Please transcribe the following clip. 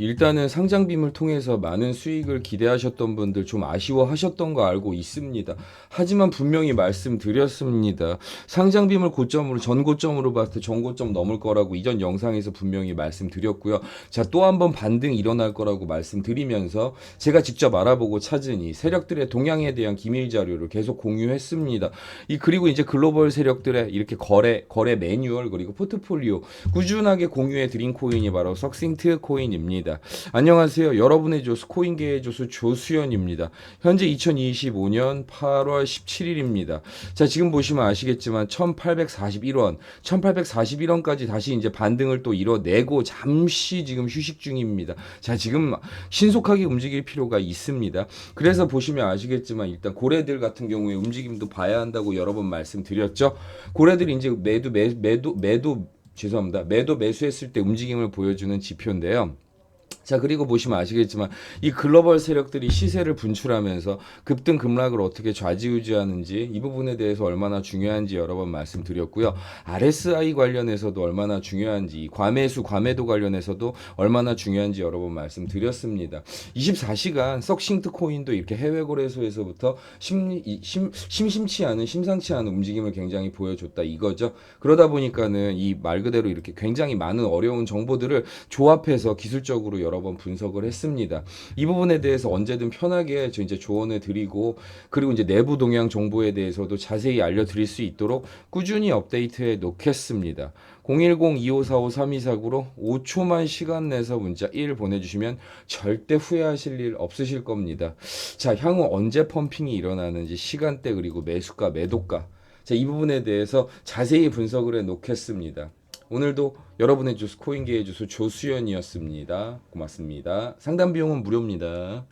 일단은 상장 빔을 통해서 많은 수익을 기대하셨던 분들 좀 아쉬워하셨던 거 알고 있습니다. 하지만 분명히 말씀드렸습니다. 상장 빔을 고점으로 전 고점으로 봤을 때 전고점 넘을 거라고 이전 영상에서 분명히 말씀드렸고요. 자, 또 한 번 반등 일어날 거라고 말씀드리면서 제가 직접 알아보고 이 세력들의 동향에 대한 기밀 자료를 계속 공유했습니다. 이 그리고 이제 글로벌 세력들의 이렇게 거래 거래 매뉴얼 그리고 포트폴리오 꾸준하게 공유해 드린 코인이 바로 석싱트 코인입니다. 안녕하세요. 여러분의 조수 코인계의 조수 조수연입니다. 현재 2025년 8월 17일입니다. 자, 지금 보시면 아시겠지만 1841원, 1841원까지 다시 이제 반등을 또 이뤄내고 잠시 지금 휴식 중입니다. 자, 지금 신속하게 움직일 필요가 있습니다. 그래서 보시면 아시겠지만 일단 고래들 같은 경우에 움직임도 봐야 한다고 여러 번 말씀드렸죠. 고래들이 이제 매도 매, 매도 매도 죄송합니다. 매도 매수했을 때 움직임을 보여주는 지표인데요. 자 그리고 보시면 아시겠지만 이 글로벌 세력들이 시세를 분출하면서 급등 급락을 어떻게 좌지우지하는지 이 부분에 대해서 얼마나 중요한지 여러 번 말씀드렸고요. RSI 관련해서도 얼마나 중요한지 이 과매수 과매도 관련해서도 얼마나 중요한지 여러 번 말씀드렸습니다. 24시간 석싱트 코인도 이렇게 해외 거래소에서부터 심, 이- 심, 심심치 않은 심상치 않은 움직임을 굉장히 보여줬다 이거죠. 그러다 보니까는 이 말 그대로 이렇게 굉장히 많은 어려운 정보들을 조합해서 기술적으로 여러 번 분석을 했습니다. 이 부분에 대해서 언제든 편하게 저 이제 조언을 드리고 그리고 이제 내부 동향 정보에 대해서도 자세히 알려드릴 수 있도록 꾸준히 업데이트해 놓겠습니다. 010-2545-3249로 5초만 시간 내서 문자 1 보내주시면 절대 후회하실 일 없으실 겁니다. 자, 향후 언제 펌핑이 일어나는지 시간대 그리고 매수가, 매도가 자, 이 부분에 대해서 자세히 분석을 해 놓겠습니다. 오늘도 여러분의 주스 코인계의 주수 조수연이었습니다. 고맙습니다. 상담 비용은 무료입니다.